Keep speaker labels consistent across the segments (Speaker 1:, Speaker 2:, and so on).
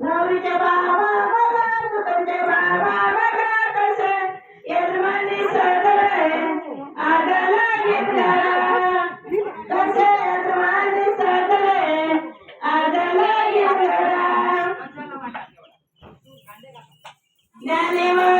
Speaker 1: नवरीचे बाबा बघा तुझे बाबा बघा कसे? यजमानी सजले आदला गिरगळा कसे यजमानी सजले आदला गिरगळा ज्ञानेवाणी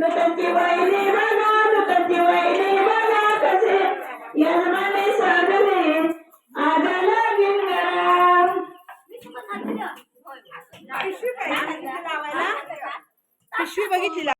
Speaker 1: नृत्यांची वैरी बघा नृत्यांची वैरी बघा कसे. यजमाने सजले आदला गिरगळा.
Speaker 2: पिशवी बघितली.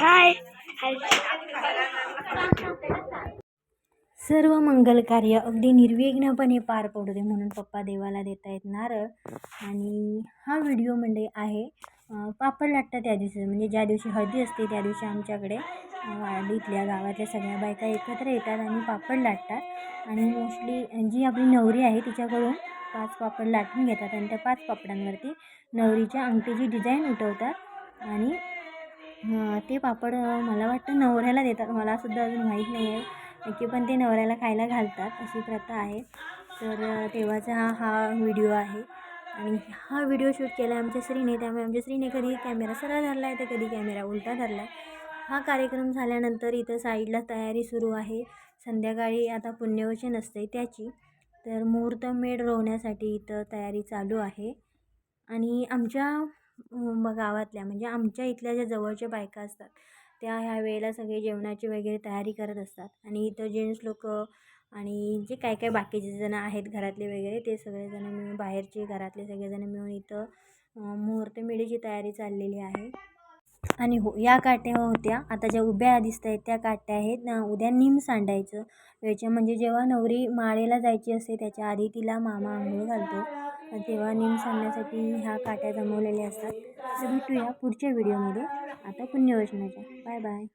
Speaker 3: हाय. सर्व मंगल कार्य अगदी निर्विघ्नपणे पार पडू दे म्हणून पप्पा देवाला देत आहेत नारळ. आणि हा व्हिडिओ म्हणजे आहे पापड लाटतात त्या दिवशी. म्हणजे ज्या दिवशी हळदी असते त्या दिवशी आमच्याकडे वाडीतल्या गावातल्या सगळ्या बायका एकत्र येतात आणि पापड लाटतात. आणि मोस्टली जी आपली नवरी आहे तिच्याकडून पाच पापड लाटून घेतात आणि त्या पाच पापडांवरती नवरीच्या अंगठीची डिझाईन उठवतात. आणि ते पापड मला वाटतं नवऱ्याला देतात. मला सुद्धा अजून माहीत नाही आहे. की पण ते नवऱ्याला खायला घालतात अशी प्रथा आहे. तर तेव्हाचा हा हा व्हिडिओ आहे. आणि हा व्हिडिओ शूट केला आहे आमच्या श्रीने त्यामुळे आमच्या श्रीने कधी कॅमेरा सरळ धरला आहे तर कधी कॅमेरा उलटा धरला आहे. हा कार्यक्रम झाल्यानंतर इथं साईडला तयारी सुरू आहे. संध्याकाळी आता पुण्यवचन असते त्याची. तर मुहूर्तमेढ रोवण्यासाठी इथं तयारी चालू आहे. आणि आमच्या गावातल्या म्हणजे आमच्या इथल्या ज्या जवळच्या बायका असतात त्या ह्या वेळेला सगळे जेवणाची वगैरे तयारी करत असतात. आणि इथं जेंट्स लोक आणि जे काय काय बाकीचे जणं आहेत घरातले वगैरे ते सगळेजणं मिळून बाहेरचे घरातले सगळेजणं मिळून इथं मुहूर्त मुहूर्तमेढीची तयारी चाललेली आहे. आणि हो या काट्या होत्या. आता ज्या उभ्या दिसत आहेत त्या काट्या आहेत. ना उद्या निम सांडायचं. याच्या म्हणजे जेव्हा नवरी माळेला जायची असते त्याच्या आधी तिला मामा आंघोळ घालतो. तेव्हा निम सांडण्यासाठी ह्या काट्या जमवलेल्या असतात. तर भेटूया पुढच्या व्हिडिओमध्ये. आता पुण्यवचनाच्या बाय बाय.